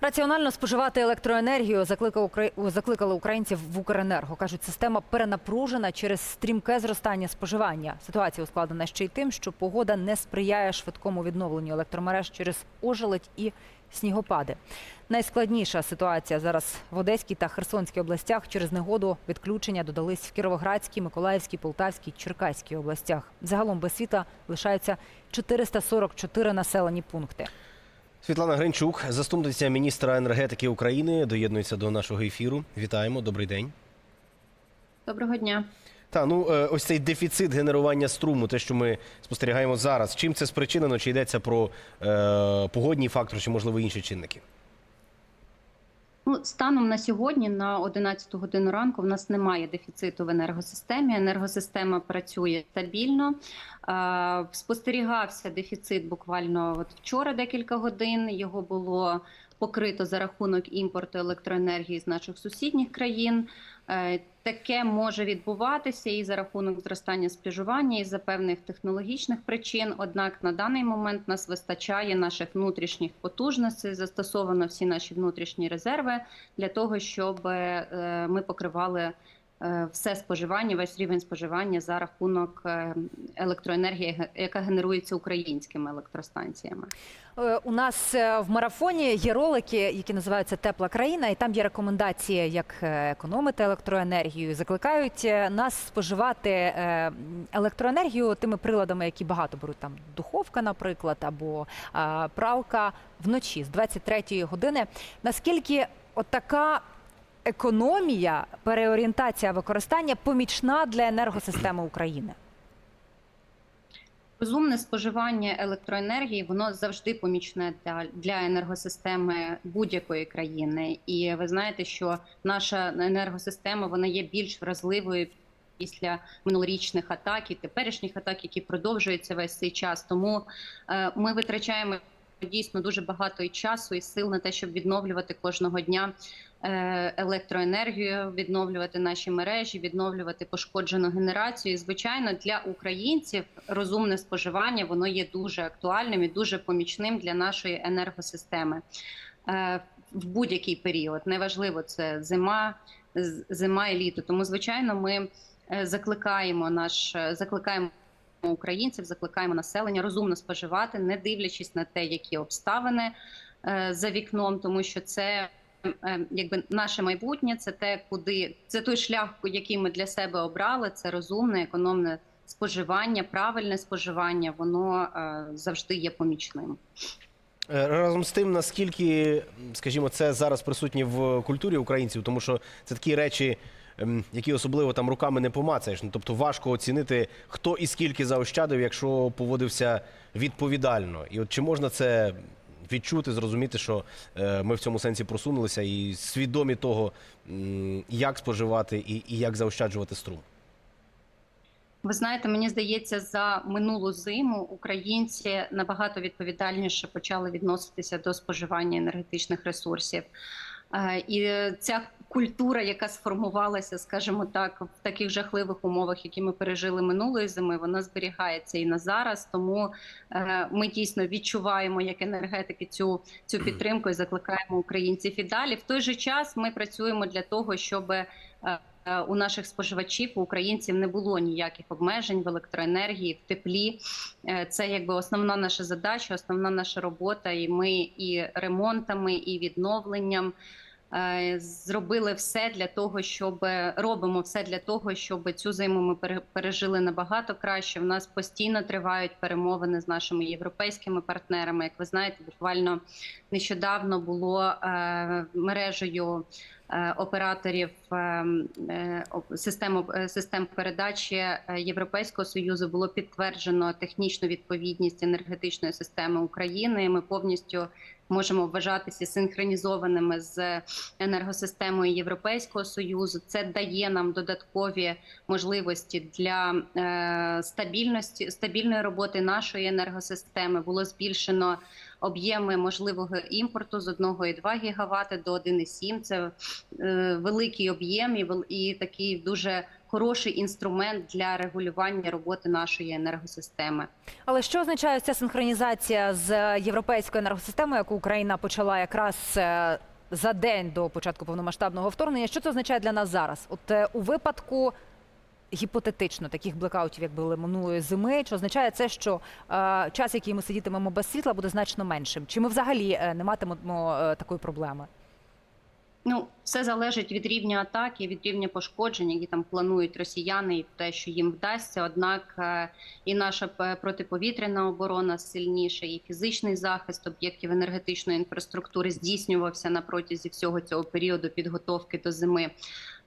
Раціонально споживати електроенергію закликали українців в Укренерго. кажуть, система перенапружена через стрімке зростання споживання. Ситуація ускладнена ще й тим, що погода не сприяє швидкому відновленню електромереж через ожеледь і снігопади. Найскладніша ситуація зараз в Одеській та Херсонській областях. Через негоду відключення додались в Кіровоградській, Миколаївській, Полтавській, Черкаській областях. Загалом без світла лишаються 444 населені пункти. Світлана Гринчук, заступниця міністра енергетики України, доєднується до нашого ефіру. Вітаємо, добрий день. Доброго дня. Та ну е, ось цей дефіцит генерування струму, те, що ми спостерігаємо зараз. Чим це спричинено? Чи йдеться про е, погодні фактори, чи можливо інші чинники? Ну, станом на сьогодні, на 11 годину ранку, в нас немає дефіциту в енергосистемі. Енергосистема працює стабільно. Е, Спостерігався дефіцит буквально от вчора декілька годин. Його було покрито за рахунок імпорту електроенергії з наших сусідніх країн. Е, Таке може відбуватися і за рахунок зростання споживання, і за певних технологічних причин. Однак на даний момент нас вистачає наших внутрішніх потужностей, застосовано всі наші внутрішні резерви для того, щоб е, ми покривали все споживання, весь рівень споживання за рахунок е, електроенергії, яка генерується українськими електростанціями. Е, У нас е, в марафоні є ролики, які називаються Тепла країна, і там є рекомендації, як е, економити електроенергію. Закликають е, нас споживати е, електроенергію тими приладами, які багато беруть там духовка, наприклад, або е, пралка вночі з 23-ї години. Наскільки отака економія, переорієнтація використання помічна для енергосистеми України? Розумне споживання електроенергії воно завжди помічне для, для енергосистеми будь-якої країни. І ви знаєте, що наша енергосистема вона є більш вразливою після минулорічних атак і теперішніх атак, які продовжуються весь цей час. Тому е, ми витрачаємо дійсно дуже багато і часу і сил на те, щоб відновлювати кожного дня е, електроенергію, відновлювати наші мережі, відновлювати пошкоджену генерацію. І, звичайно, для українців розумне споживання воно є дуже актуальним і дуже помічним для нашої енергосистеми е, в будь-який період. Неважливо, це зима, зима і літо. Тому, звичайно, ми е, закликаємо наш закликаємо. Українців закликаємо населення розумно споживати, не дивлячись на те, які обставини е, за вікном, тому що це е, якби наше майбутнє, це те, куди це той шлях, який ми для себе обрали. Це розумне, економне споживання, правильне споживання. Воно е, завжди є помічним. Разом з тим, наскільки, скажімо, це зараз присутнє в культурі українців, тому що це такі речі, які особливо там руками не помацаєш. Ну, тобто важко оцінити, хто і скільки заощадив, якщо поводився відповідально. І от чи можна це відчути, зрозуміти, що е, ми в цьому сенсі просунулися і свідомі того, як споживати і, і як заощаджувати струм? Ви знаєте, мені здається, за минулу зиму українці набагато відповідальніше почали відноситися до споживання енергетичних ресурсів. Е, І ця культура, яка сформувалася, скажімо так, в таких жахливих умовах, які ми пережили минулої зими, вона зберігається і на зараз. Тому е, ми дійсно відчуваємо як енергетики цю, цю підтримку і закликаємо українців і далі. В той же час ми працюємо для того, щоб е, е, у наших споживачів, у українців не було ніяких обмежень в електроенергії, в теплі. Це якби основна наша задача, основна наша робота. І ми і ремонтами, і відновленням зробили все для того, щоб робимо все для того, щоб цю зиму ми пере- пережили набагато краще. У нас постійно тривають перемовини з нашими європейськими партнерами. Як ви знаєте, буквально нещодавно було е, мережею е, операторів е, е, оп- систем, е, систем передачі е, Європейського союзу було підтверджено технічну відповідність енергетичної системи України. Ми повністю можемо вважатися синхронізованими з енергосистемою Європейського союзу. Це дає нам додаткові можливості для е, стабільності стабільної роботи нашої енергосистеми. Було збільшено об'єми можливого імпорту з 1,2 гігавати до 1,7. Це е, великий об'єм і, такий дуже хороший інструмент для регулювання роботи нашої енергосистеми. Але що означає ця синхронізація з європейською енергосистемою, яку Україна почала якраз е, за день до початку повномасштабного вторгнення? Що це означає для нас зараз? От е, у випадку гіпотетично таких блекаутів, як були минулої зими, чи означає це, що е, час, який ми сидітимемо без світла, буде значно меншим? Чи ми взагалі е, не матимемо е, такої проблеми? Все залежить від рівня атаки, від рівня пошкоджень, які там планують росіяни, і те, що їм вдасться. Однак е, і наша протиповітряна оборона сильніша, і фізичний захист об'єктів енергетичної інфраструктури здійснювався на протязі всього цього періоду підготовки до зими.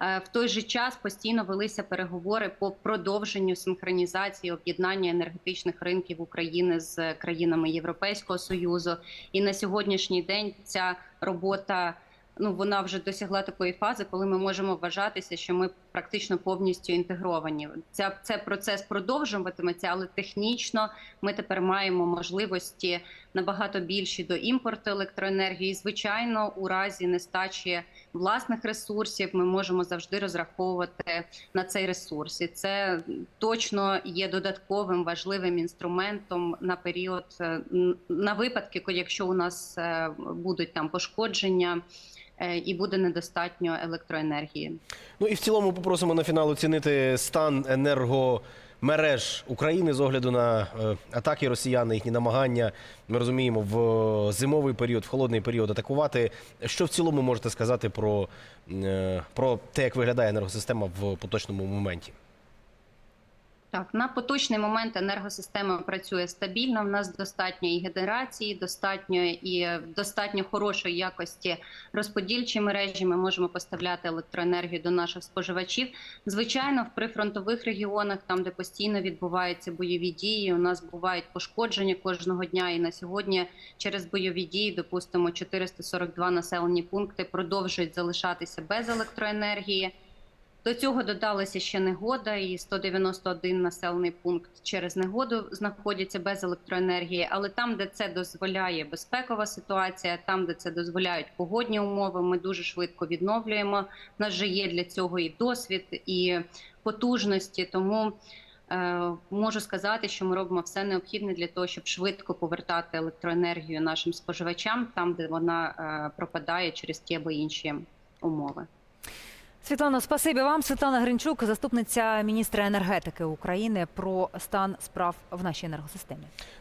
Е, В той же час постійно велися переговори по продовженню синхронізації об'єднання енергетичних ринків України з країнами Європейського союзу. І на сьогоднішній день ця робота ну вона вже досягла такої фази, коли ми можемо вважатися, що ми практично повністю інтегровані. Ця це процес продовжуватиметься, але технічно ми тепер маємо можливості набагато більші до імпорту електроенергії. Звичайно, у разі нестачі власних ресурсів ми можемо завжди розраховувати на цей ресурс. І це точно є додатковим важливим інструментом на період на випадки, якщо у нас е, будуть там пошкодження і буде недостатньо електроенергії. Ну і в цілому попросимо на фінал оцінити стан енергомереж України з огляду на е, атаки росіян, їхні намагання. Ми розуміємо, в е, зимовий період, в холодний період атакувати. Що в цілому можете сказати про, е, про те, як виглядає енергосистема в поточному моменті? Так, на поточний момент енергосистема працює стабільно. В нас достатньо і генерації, достатньо і е, достатньо хорошої якості розподільчі мережі. Ми можемо поставляти електроенергію до наших споживачів. Звичайно, в прифронтових регіонах, там де постійно відбуваються бойові дії, у нас бувають пошкодження кожного дня. І на сьогодні через бойові дії, допустимо, 442 населені пункти продовжують залишатися без електроенергії. До цього додалася ще негода, і 191 населений пункт через негоду знаходяться без електроенергії. Але там, де це дозволяє безпекова ситуація, там, де це дозволяють погодні умови, ми дуже швидко відновлюємо. У нас же є для цього і досвід, і потужності. Тому е, можу сказати, що ми робимо все необхідне для того, щоб швидко повертати електроенергію нашим споживачам, там де вона е, пропадає через ті або інші умови. Світлано, спасибі вам. Світлана Гринчук, заступниця міністра енергетики України, про стан справ в нашій енергосистемі.